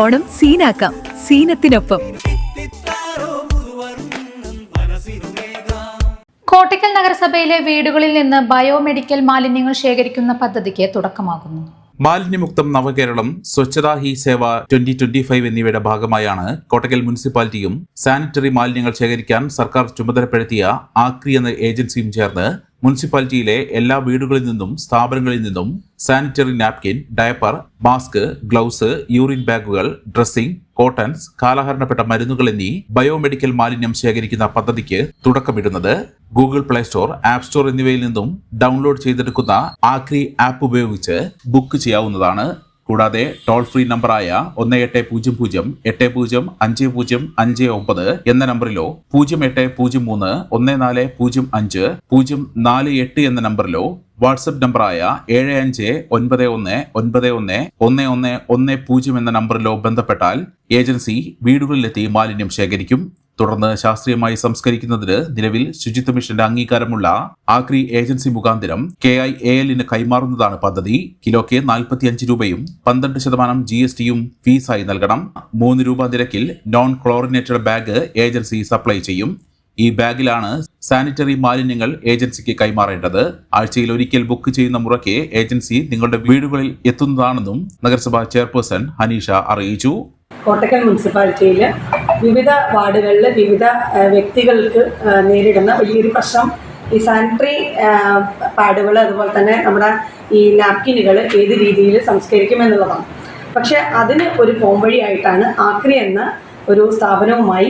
ഓണം സീനാക്കാം. സീനത്തിനൊപ്പം. കോട്ടയ്ക്കൽ നഗരസഭയിലെ വീടുകളിൽ നിന്ന് ബയോമെഡിക്കൽ മാലിന്യങ്ങൾ ശേഖരിക്കുന്ന പദ്ധതിക്ക് തുടക്കമാകുന്നു. മാലിന്യമുക്തം Navakeralam Swachhata Hi Seva twenty twenty five എന്നിവയുടെ ഭാഗമായാണ് കോട്ടക്കൽ മുനിസിപ്പാലിറ്റിയും സാനിറ്ററി മാലിന്യങ്ങൾ ശേഖരിക്കാൻ സർക്കാർ ചുമതലപ്പെടുത്തിയ ആക്രി എന്ന ഏജൻസിയും ചേർന്ന് മുനിസിപ്പാലിറ്റിയിലെ എല്ലാ വീടുകളിൽ നിന്നും സ്ഥാപനങ്ങളിൽ നിന്നും sanitary napkin diaper mask gloves urine ബാഗുകൾ ഡ്രസ്സിംഗ് കോട്ടൺസ് കാലഹരണപ്പെട്ട മരുന്നുകൾ എന്നീ ബയോമെഡിക്കൽ മാലിന്യം ശേഖരിക്കുന്ന പദ്ധതിക്ക് തുടക്കമിടുന്നത് Google Play Store App Store എന്നിവയിൽ നിന്നും ഡൗൺലോഡ് ചെയ്തെടുക്കുന്ന ആക്രി ആപ്പ് ഉപയോഗിച്ച് ബുക്ക് ചെയ്യാവുന്നതാണ്. കൂടാതെ ടോൾ ഫ്രീ നമ്പറായ ഒന്ന് എട്ട് പൂജ്യം പൂജ്യം എട്ട് പൂജ്യം അഞ്ച് പൂജ്യം അഞ്ച് ഒമ്പത് എന്ന നമ്പറിലോ പൂജ്യം എട്ട് പൂജ്യം മൂന്ന് ഒന്ന് നാല് പൂജ്യം അഞ്ച് പൂജ്യം നാല് എട്ട് എന്ന നമ്പറിലോ വാട്സപ്പ് നമ്പറായ ഏഴ് അഞ്ച് ഒൻപത് ഒന്ന് ഒൻപത് ഒന്ന് ഒന്ന് ഒന്ന് ഒന്ന് പൂജ്യം എന്ന നമ്പറിലോ ബന്ധപ്പെട്ടാൽ ഏജൻസി വീടുകളിലെത്തി മാലിന്യം ശേഖരിക്കും. തുടർന്ന് ശാസ്ത്രീയമായി സംസ്കരിക്കുന്നതിന് നിലവിൽ ശുചിത്വ മിഷന്റെ അംഗീകാരമുള്ള ആക്രി ഏജൻസി മുഖാന്തരം കെ ഐ എ എല്ലിന് കൈമാറുന്നതാണ് പദ്ധതി. കിലോയ്ക്ക് നാൽപ്പത്തിയഞ്ച് രൂപയും പന്ത്രണ്ട് ശതമാനം ജി എസ് ടിയും ഫീസായി നൽകണം. മൂന്ന് രൂപ നിരക്കിൽ non chlorinated bag agency supply ചെയ്യും. ഈ ബാഗിലാണ് സാനിറ്ററി മാലിന്യങ്ങൾ ഏജൻസിക്ക് കൈമാറേണ്ടത്. ആഴ്ചയിൽ ഒരിക്കൽ ബുക്ക് ചെയ്യുന്ന മുറയ്ക്ക് ഏജൻസി നിങ്ങളുടെ വീടുകളിൽ എത്തുന്നതാണെന്നും നഗരസഭാ ചെയർപേഴ്സൺ ഹനീഷ അറിയിച്ചു. കോട്ടക്കൽ മുനിസിപ്പാലിറ്റിയിൽ വിവിധ വാർഡുകളിൽ വിവിധ വ്യക്തികൾക്ക് നേരിടുന്ന വലിയൊരു പ്രശ്നം ഈ സാനിറ്ററി പാഡുകൾ അതുപോലെ തന്നെ നമ്മുടെ ഈ നാപ്കിനുകൾ ഏത് രീതിയിൽ സംസ്കരിക്കുമെന്നുള്ളതാണ്. പക്ഷെ അതിന് ഒരു പോംവഴിയായിട്ടാണ് ആക്രി എന്ന ഒരു സ്ഥാപനവുമായി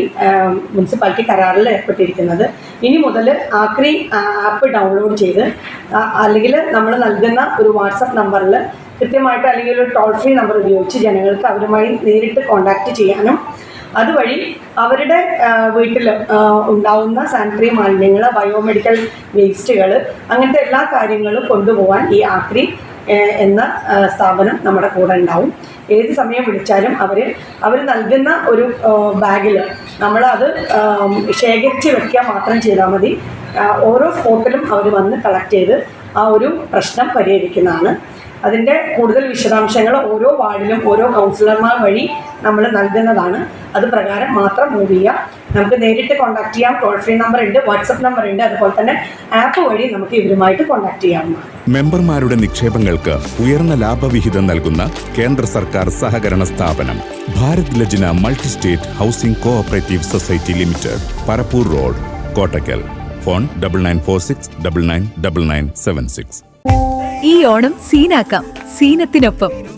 മുനിസിപ്പാലിറ്റി കരാറിൽ ഏർപ്പെട്ടിരിക്കുന്നത്. ഇനി മുതൽ ആക്രി ആപ്പ് ഡൗൺലോഡ് ചെയ്ത് അല്ലെങ്കിൽ നമ്മൾ നൽകുന്ന ഒരു വാട്സപ്പ് നമ്പറിൽ കൃത്യമായിട്ട് അല്ലെങ്കിൽ ഒരു ടോൾ ഫ്രീ നമ്പർ ഉപയോഗിച്ച് ജനങ്ങൾക്ക് അവരുമായി നേരിട്ട് കോൺടാക്റ്റ് ചെയ്യാനും അതുവഴി അവരുടെ വീട്ടിൽ ഉണ്ടാവുന്ന സാനിറ്ററി മാലിന്യങ്ങൾ ബയോമെഡിക്കൽ വേസ്റ്റുകൾ അങ്ങനത്തെ എല്ലാ കാര്യങ്ങളും കൊണ്ടുപോകാൻ ഈ ആക്രി എന്ന സ്ഥാപനം നമ്മുടെ കൂടെ ഉണ്ടാവും. ഏത് സമയം വിളിച്ചാലും അവർ അവർ നൽകുന്ന ഒരു ബാഗിൽ നമ്മളത് ശേഖരിച്ച് വെക്കുക മാത്രം ചെയ്താൽ മതി. ഓരോ സ്പോട്ടിലും അവർ വന്ന് കളക്ട് ചെയ്ത് ആ ഒരു പ്രശ്നം പരിഹരിക്കുന്നതാണ്. അതിന്റെ കൂടുതൽ വിശദാംശങ്ങൾ ഓരോ വാർഡിലും ഓരോ കൗൺസിലർമാർ വഴി നമ്മൾ നൽകുന്നതാണ്. അത് പ്രകാരം മാത്രം മൂവ് ചെയ്യുക നമുക്ക് നേരിട്ട് കോൺടാക്ട് ചെയ്യാം. ടോൾ ഫ്രീ നമ്പർ ഉണ്ട് വാട്സപ്പ് നമ്പർ ഉണ്ട്. അതുപോലെ തന്നെ ആപ്പ് വഴി നമുക്ക് ഇവരുമായിട്ട് കോൺടാക്ട് ചെയ്യാവുന്നതാണ്. മെമ്പർമാരുടെ നിക്ഷേപങ്ങൾക്ക് ഉയർന്ന ലാഭവിഹിതം നൽകുന്ന കേന്ദ്ര സർക്കാർ സഹകരണ സ്ഥാപനം Bharat Lajna multi state housing cooperative society limited Parappur road Kottakkal phone double nine four six double nine double nine seven six ഈ ഓണം സീനാക്കാം. സീനത്തിനൊപ്പം.